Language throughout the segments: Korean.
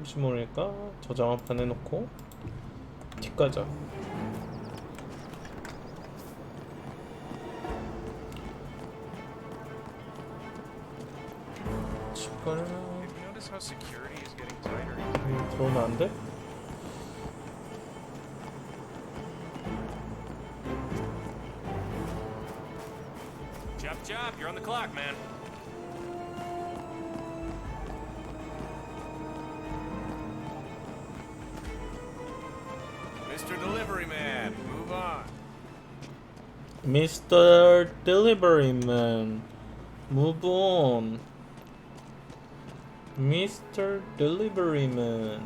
혹시 모르니까 저장 한판 해놓고 팁 가자 팁 가려 Have you noticed how security is getting tighter and tighter? 들어오면 안 돼? Chop, you're on the clock, man. Mr. Delivery Man, move on. Mr. Deliveryman, move on. Mr. Deliveryman.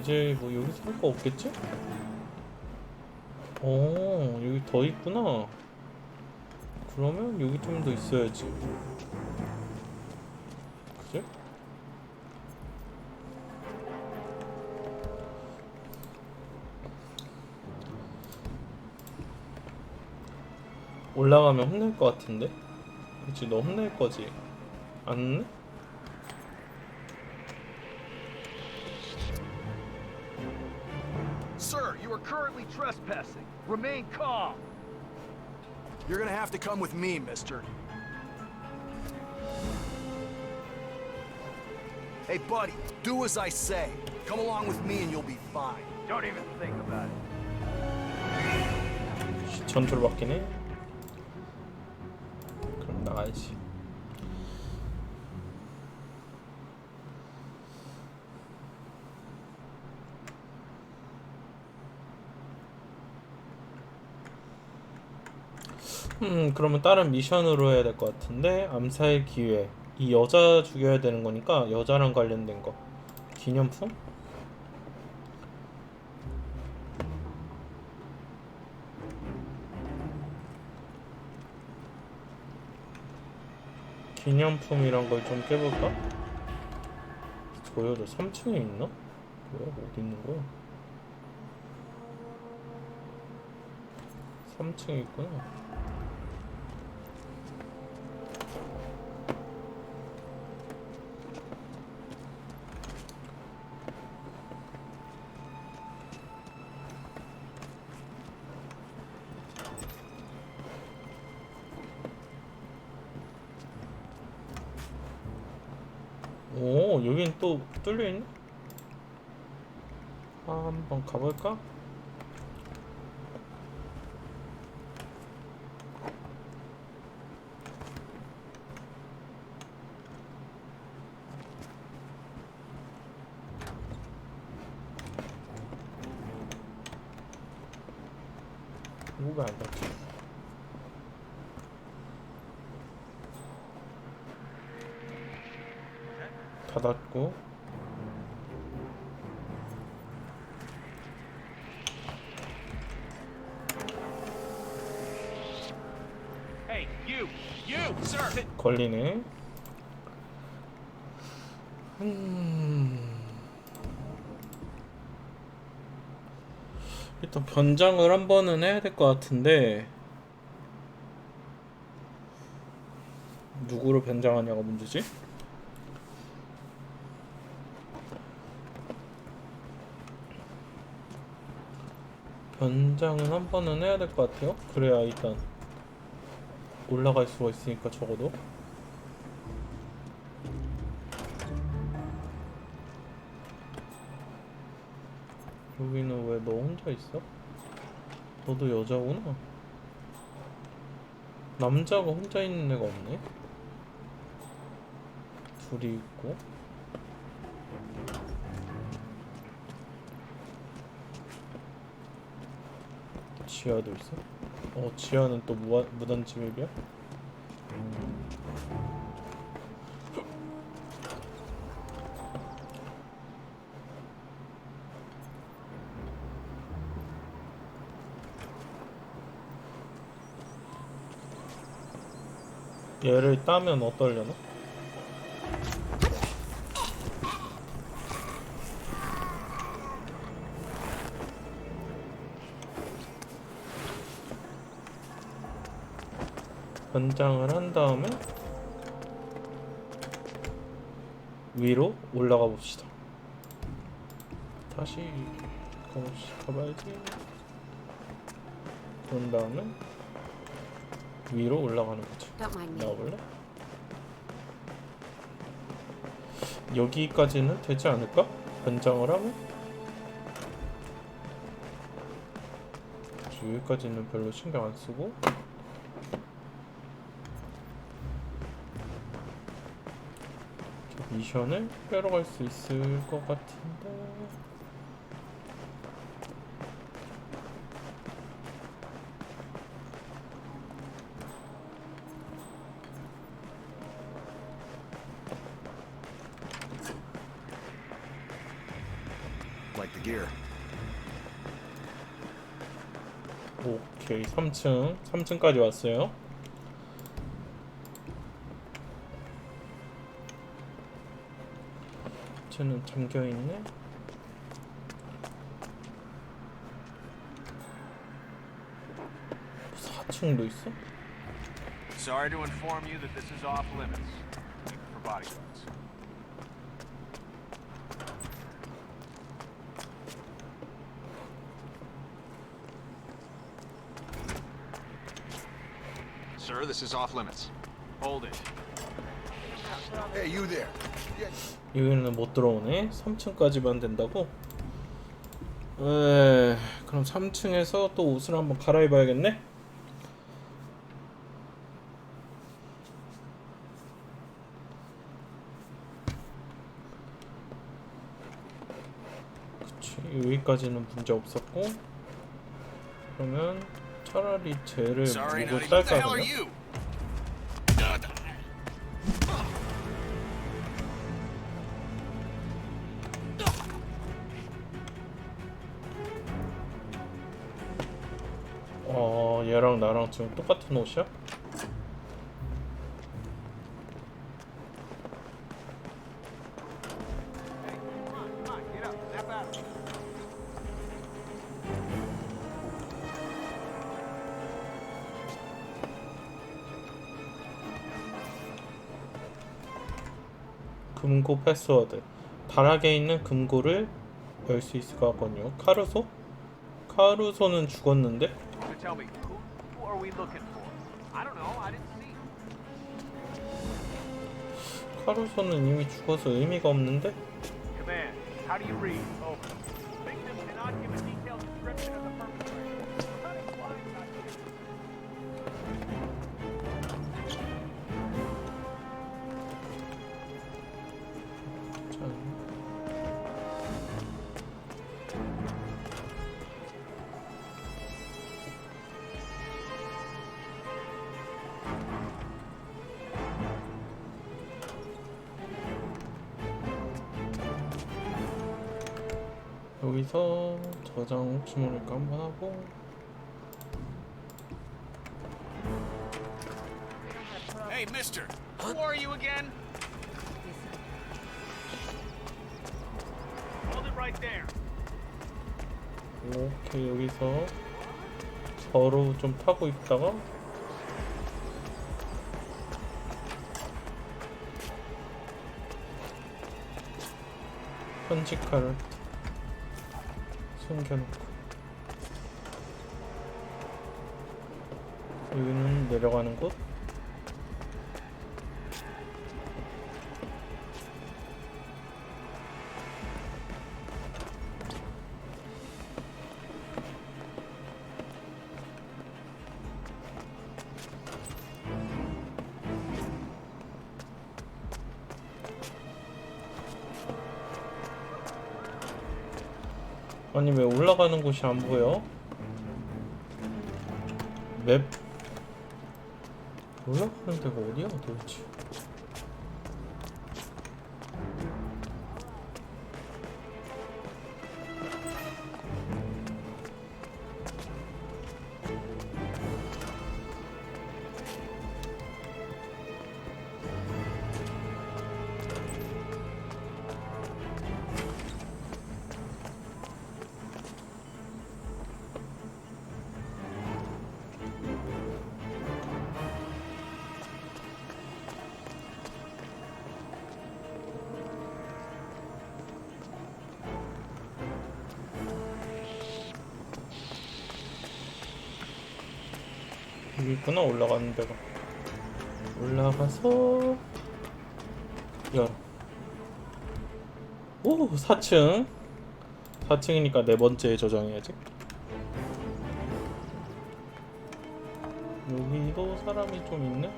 이제 뭐 여기서 할 거 없겠지? 어, 여기 더 있구나. 그러면 여기 좀 더 있어야지. 그지? 올라가면 혼낼 것 같은데? 그치, 너 혼낼 거지? 안 혼내? Sir, you are currently trespassing. Remain calm. You're gonna have to come with me, mister. Hey, buddy, do as I say. Come along with me and you'll be fine. Don't even think about it. 전투를 해. 나가야지. 음, 그러면 다른 미션으로 해야 될 것 같은데 암살 기회. 이 여자 죽여야 되는 거니까 여자랑 관련된 거. 기념품? 기념품이란 걸좀 깨볼까? 보여줘. 3층에 있나? 뭐야? 어디 있는 거야? 3층에 있구나. 오, 여긴 또 뚫려 있네. 아, 한번 가볼까? 뭐가 안 닫혀? 걸리네. 음... 일단 변장을 한 번은 해야 될 것 같은데 누구로 변장하냐가 문제지? 변장은 한 번은 해야 될 것 같아요. 그래야 일단 올라갈 수가 있으니까 적어도 여기는 왜 너 혼자 있어? 너도 여자구나 남자가 혼자 있는 애가 없네 둘이 있고 지하도 있어? 어 지하는 또 무한, 무단 침입이야? 얘를 따면 어떨려나? 변장을 한 다음에 위로 올라가 봅시다. 다시 가봐야지. 그런 다음에 위로 올라가는 거죠. 나와볼래? 여기까지는 되지 않을까? 변장을 하면? 여기까지는 별로 신경 안 쓰고 미션을 빼러 갈 수 있을 것 같은데. 오케이 3층. 3층까지 왔어요 쟤는 잠겨있네 4층도 있어? Sorry to inform you that this is off limits for bodyguards. Sir, this is off limits. Hold it. 여기는 못 들어오네 3층까지만 된다고? 에 그럼 3층에서 또 옷을 한번 갈아입어야겠네? 그치 여기까지는 문제 없었고 그러면 차라리 쟤를 the 딸까 그냥? 어 얘랑 나랑 지금 똑같은 옷이야? 금고 패스워드 다락에 있는 금고를 열 수 있을 것 같거든요 카루소? 카루소는 죽었는데 tell me, who, who are we looking for? I don't know. I didn't see. 카루소는 이미 죽어서 의미가 없는데 Command, how do you read? Over. 여기서 저장 혹시 모르니까 한번 하고 Hey, mister. Who are you again? Hold it right there. 오케이 여기서 저로 좀 타고 있다가 편집칼을 숨겨놓고. 여기는 내려가는 곳 아니 왜 올라가는 곳이 안 보여? 맵 올라가는 데가 어디야 도대체? 여기 있구나 올라가는 데가. 올라가서 야. 오 4층. 4층이니까 네 번째 저장해야지. 여기도 사람이 좀 있네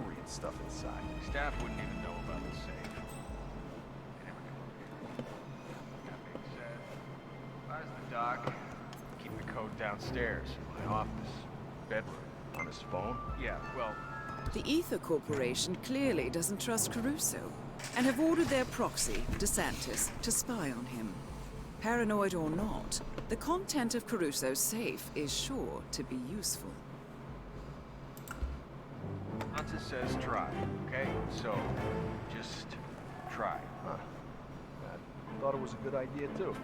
jewelry and stuff inside. Staff wouldn't even know about the safe. They never can locate it. That being said, where's the doc? Keep the code downstairs in my office. Bedroom. On his phone? Yeah, well, The Ether Corporation clearly doesn't trust Caruso and have ordered their proxy, DeSantis, to spy on him. Paranoid or not, the content of Caruso's safe is sure to be useful. Says try, okay? So, just try. Huh. I thought it was a good idea, too.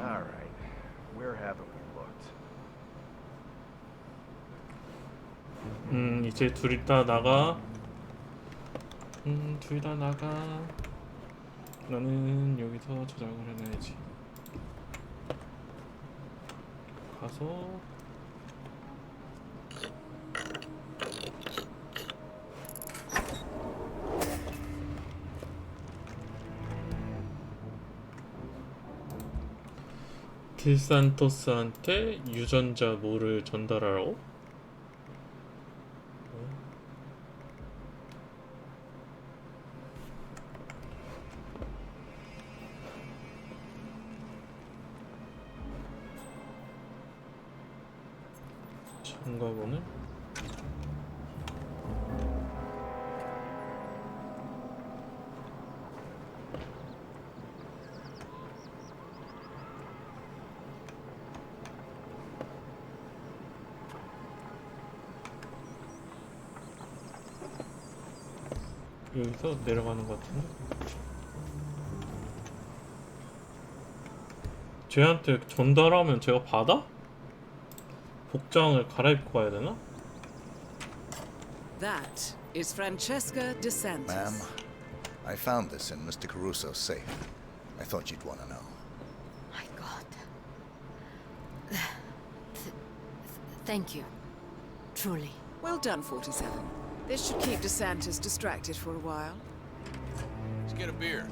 All right. Where haven't we looked? 음 이제 둘이 다 나가 음둘 다 나가 나는 여기서 저장을 해놔야지 가서 딜산토스한테 유전자 뭐를 전달하라 여기서 내려가는 것 같은데 쟤한테 전달하면 제가 받아? 복장을 갈아입고 가야 되나? That is Francesca DeSantis. Ma'am, I found this in Mr. Caruso's safe. I thought you'd want to know. My God. Th- th- thank you. Truly. Well done, 47. This should keep DeSantis distracted for a while. Let's get a beer.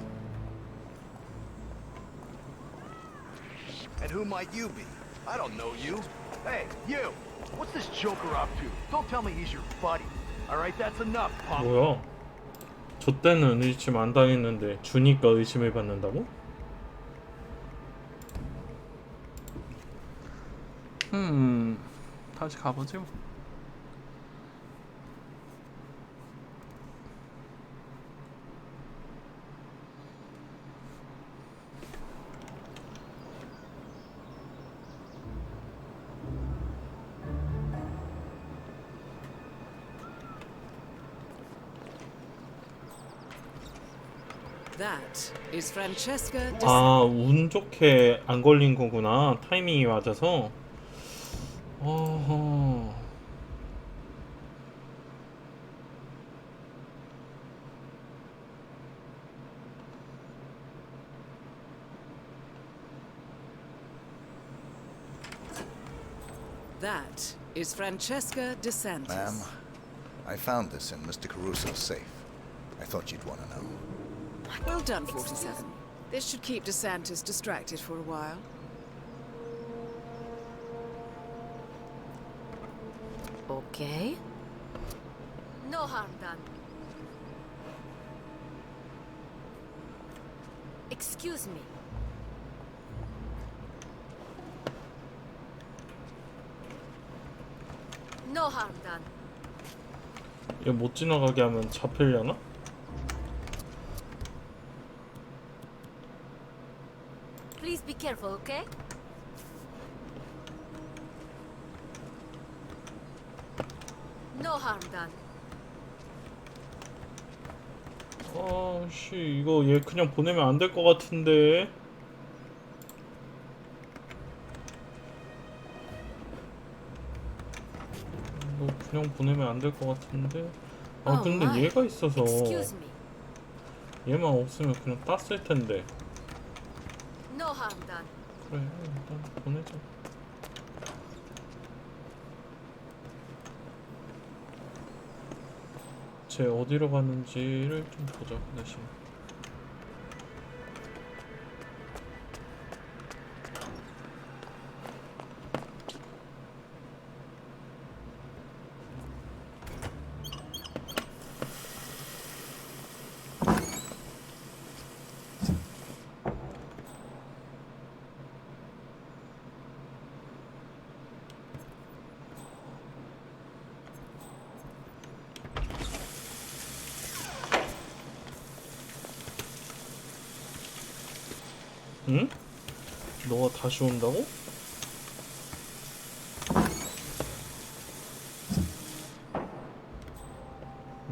And who might you be? I don't know you. Hey, you! What's this joker up to? Don't tell me he's your buddy. All right, that's enough, punk. 뭐야? 저 때는 의심 안 당했는데 주니까 의심을 받는다고? 음 다시 가보지 아, 운 좋게 안 걸린 거구나. 타이밍이 맞아서. 어허. That is Francesca DeSantis. Ma'am, I found this in Mr. Caruso's safe. I thought you'd want to know. Well done, 47. This should keep DeSantis distracted for a while. Okay. No harm done. Excuse me. No harm done. 이거 못 지나가게 하면 잡히려나? Careful, okay? No harm done. 아씨 이거 얘 그냥 보내면 안 될 것 같은데 이거 그냥 보내면 안 될 것 같은데 아 Oh 근데 my. 얘가 있어서 Excuse me. 얘만 없으면 그냥 땄을 텐데. 그래 일단 보내자 쟤 어디로 가는지를 좀 보자 그 대신 너가 다시 온다고?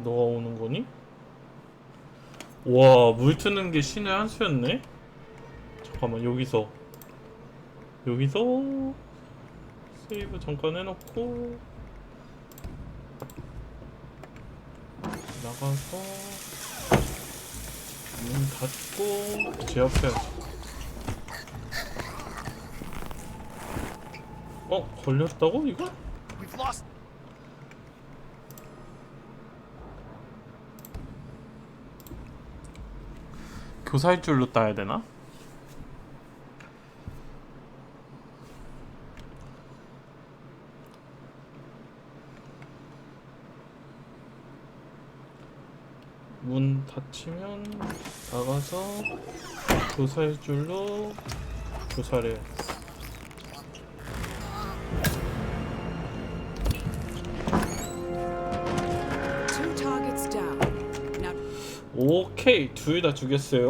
너가 오는 거니? 와, 물 트는 게 신의 한 수였네? 잠깐만, 여기서. 여기서 세이브 잠깐 해놓고 나가서 문 닫고 제압해야지. 어? 걸렸다고 이거? 교사일 줄로 따야 되나? 문 닫히면 나가서 교사일 줄로 교사를 오케이 둘 다 죽였어요